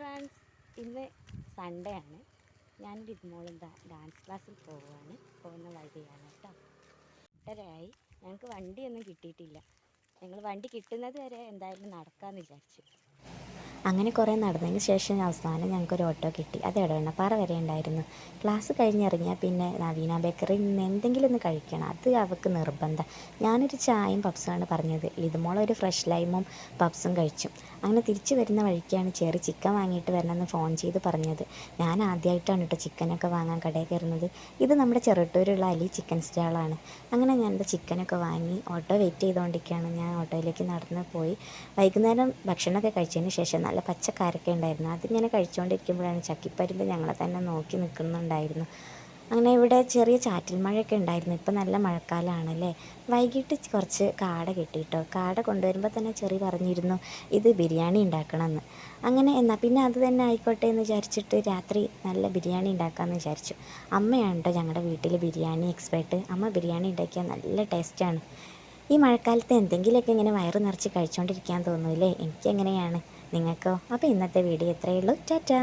Friends ഇന്ന് Sunday ആണ്. ഞാൻ ഇതുമോളും ഡാൻസ് ക്ലാസ്സിൽ പോവുകയാണ്. പോകുന്ന വഴിയാണ് കേട്ടോ. എട്ടരയായി ഞങ്ങൾക്ക് വണ്ടിയൊന്നും കിട്ടിയിട്ടില്ല. ഞങ്ങൾ വണ്ടി കിട്ടുന്നത് വരെ എന്തായാലും നടക്കാമെന്ന് വിചാരിച്ചു. അങ്ങനെ കുറേ നടന്നതിന് ശേഷം അവസാനം ഞങ്ങൾക്കൊരു ഓട്ടോ കിട്ടി. അത് ഇടവണ്ണപ്പാറ വരെ ഉണ്ടായിരുന്നു. ക്ലാസ് കഴിഞ്ഞിറങ്ങിയാൽ പിന്നെ നവീന ബേക്കറിയിൽ നിന്ന് എന്തെങ്കിലും ഒന്ന് കഴിക്കണം. അത് അവൾക്ക് നിർബന്ധം. ഞാനൊരു ചായയും പപ്സുമാണ് പറഞ്ഞത്. ഇതുമോളൊരു ഫ്രഷ് ലൈമും പപ്സും കഴിച്ചു. അങ്ങനെ തിരിച്ചു വരുന്ന വഴിക്കാണ് ചെറിയ ചിക്കൻ വാങ്ങിയിട്ട് വരണമെന്ന് ഫോൺ ചെയ്ത് പറഞ്ഞത്. ഞാൻ ആദ്യമായിട്ടാണ് കേട്ടോ ചിക്കനൊക്കെ വാങ്ങാൻ കടയിൽ കയറുന്നത്. ഇത് നമ്മുടെ ചെറുട്ടൂരുള്ള അലി ചിക്കൻ സ്റ്റാളാണ്. അങ്ങനെ ഞാൻ എന്റെ ചിക്കനൊക്കെ വാങ്ങി ഓട്ടോ വെയിറ്റ് ചെയ്തുകൊണ്ടിരിക്കുകയാണ് ഞാൻ ഓട്ടോയിലേക്ക് നടന്ന് പോയി. വൈകുന്നേരം ഭക്ഷണമൊക്കെ കഴിച്ചതിന് ശേഷം നല്ല പച്ചക്കാരൊക്കെ ഉണ്ടായിരുന്നു. അതിങ്ങനെ കഴിച്ചുകൊണ്ടിരിക്കുമ്പോഴാണ് ചക്കിപ്പരുമ്പ് ഞങ്ങളെ തന്നെ നോക്കി നിൽക്കുന്നുണ്ടായിരുന്നു. അങ്ങനെ ഇവിടെ ചെറിയ ചാറ്റൽ മഴയൊക്കെ ഉണ്ടായിരുന്നു. ഇപ്പം നല്ല മഴക്കാലമാണല്ലേ വൈകിട്ട് കുറച്ച് കാട കിട്ടിയിട്ടോ? കാട കൊണ്ടുവരുമ്പോൾ തന്നെ ചെറി പറഞ്ഞിരുന്നു ഇത് ബിരിയാണി ഉണ്ടാക്കണമെന്ന്. അങ്ങനെ എന്നാൽ പിന്നെ അത് തന്നെ ആയിക്കോട്ടെ എന്ന് വിചാരിച്ചിട്ട് രാത്രി നല്ല ബിരിയാണി ഉണ്ടാക്കാമെന്ന് വിചാരിച്ചു. അമ്മയാണ് കേട്ടോ ഞങ്ങളുടെ വീട്ടിൽ ബിരിയാണി എക്സ്പേർട്ട്. അമ്മ ബിരിയാണി ഉണ്ടാക്കിയാൽ നല്ല ടേസ്റ്റാണ്. ഈ മഴക്കാലത്ത് എന്തെങ്കിലുമൊക്കെ ഇങ്ങനെ വയറ് നിറച്ച് കഴിച്ചുകൊണ്ടിരിക്കാൻ തോന്നൂല്ലേ? എനിക്കെങ്ങനെയാണ്? നിങ്ങൾക്കോ. അപ്പോൾ ഇന്നത്തെ വീഡിയോ ഇത്രയേ ഉള്ളൂ. ടാറ്റാ.